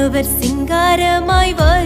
வானவர் சிங்காரமாய் வரும்